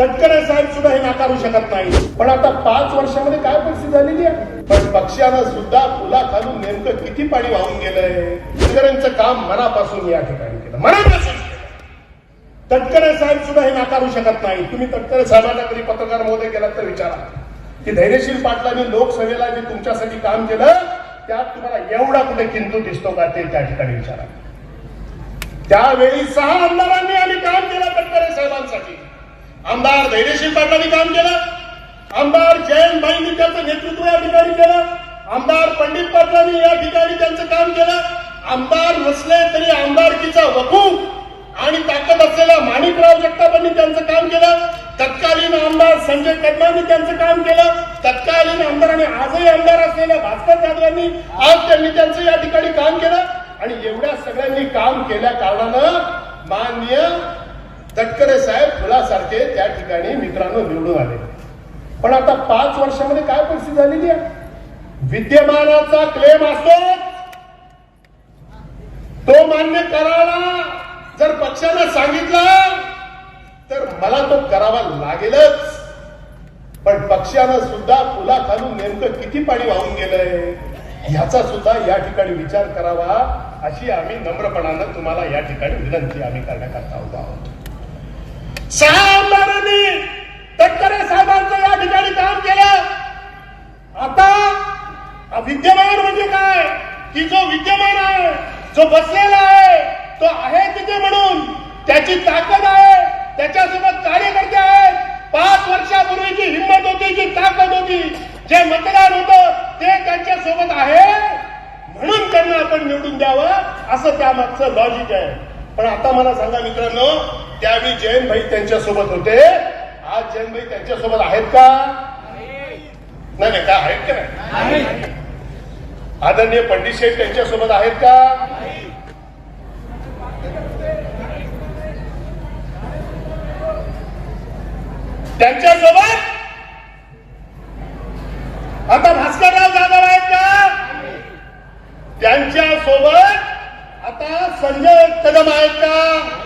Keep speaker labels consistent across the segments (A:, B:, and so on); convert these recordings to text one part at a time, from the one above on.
A: तटकरे साहेब सुद्धा हे नाकारू शकत नाही. पण आता पाच वर्षामध्ये काय परिस्थिती झालेली आहे? पण पक्षानं सुद्धा फुला खालून नेमकं किती पाणी वाहून गेलंय? शेतकऱ्यांचं काम मनापासून या ठिकाणी केलं. मनापासून तटकरे साहेब सुद्धा हे नाकारू शकत नाही. तुम्ही तटकरे साहेबांना कधी पत्रकार महोदय केलात तर विचारा. की धैर्यशील पाटलांनी लोकसभेला जे तुमच्यासाठी काम केलं त्यात तुम्हाला एवढा कुठे किंतू दिसतो का ते त्या ठिकाणी विचारा. त्यावेळी सहा आमदारांनी आम्ही काम केलं तटकरे साहेबांसाठी. आमदार धैर्यशील पाटलांनी काम केलं. आमदार जयंतभाईंनी त्यांचं नेतृत्व या ठिकाणी केलं. आमदार पंडित पाटलांनी या ठिकाणी त्यांचं काम केलं. आमदार नसले तरी आमदारकीचा वकूफ आणि ताकद असलेला माणिकराव जगतापांनी त्यांचं काम केलं. तत्कालीन आमदार संजय कदमांनी त्यांचं काम केलं. तत्कालीन आमदार आणि आजही आमदार असलेल्या भास्कर जाधवांनी आज त्यांनी त्यांचं या ठिकाणी काम केलं. आणि एवढ्या सगळ्यांनी काम केल्या कारणानं मान्य तटकरे साहेब फुलासारखे त्या ठिकाणी मित्रांनो निवडून आले. पण आता पाच वर्षामध्ये काय परिस्थिती झालेली आहे? विद्यमानाचा क्लेम असतो तो मान्य करायला जर पक्षानं सांगितलं तर मला तो करावा लागेलच. पण पक्षानं सुद्धा फुला खालून नेमकं किती पाणी वाहून गेलंय ह्याचा सुद्धा या ठिकाणी विचार करावा अशी आम्ही नम्रपणानं तुम्हाला या ठिकाणी विनंती आम्ही करण्याकरता उभा आहोत. सहा आमदारांनी तटकरे साहेबांचं या ठिकाणी काम केलं. आता विद्यमान म्हणजे काय? की जो विद्यमान आहे जो बसलेला आहे तो आहे तिथे म्हणून. त्याची ताकद आहे त्याच्यासोबत कार्यकर्ते आहेत. पाच वर्षापूर्वीची हिंमत होती जी ताकद होती जे मतदान होतं ते त्यांच्यासोबत आहे. म्हणून त्यांना आपण निवडून द्यावं असं त्यामागचं लॉजिक आहे. पण आता मला सांगा मित्रांनो त्यावेळी जयंत भाई त्यांच्यासोबत होते. आज जयंत भाई त्यांच्यासोबत आहेत का? नाही नाही का आहेत का? नाही आदरणीय पंडित शेठ त्यांच्यासोबत आहेत का? त्यांच्यासोबत आता भास्करराव जाधव आहेत का? त्यांच्यासोबत आता संजय कदम आहेत का?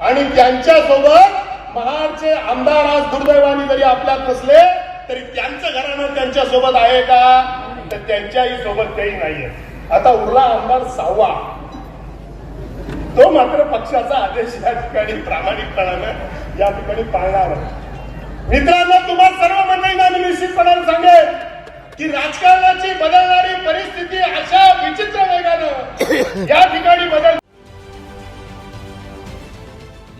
A: आणि त्यांच्यासोबत महाडचे आमदार आज दुर्दैवाने जरी आपल्यात नसले तरी त्यांचं घराणं त्यांच्यासोबत आहे का? तर त्यांच्याही सोबत तेही नाहीये. आता उरला आमदार सहावा तो मात्र पक्षाचा आदेश या ठिकाणी प्रामाणिकपणानं या ठिकाणी पाळणार मित्रांनो तुम्हा सर्व मंडळींना मी निश्चितपणाने सांगेल की राजकारणाची बदलणारी परिस्थिती अशा विचित्र वेगानं या ठिकाणी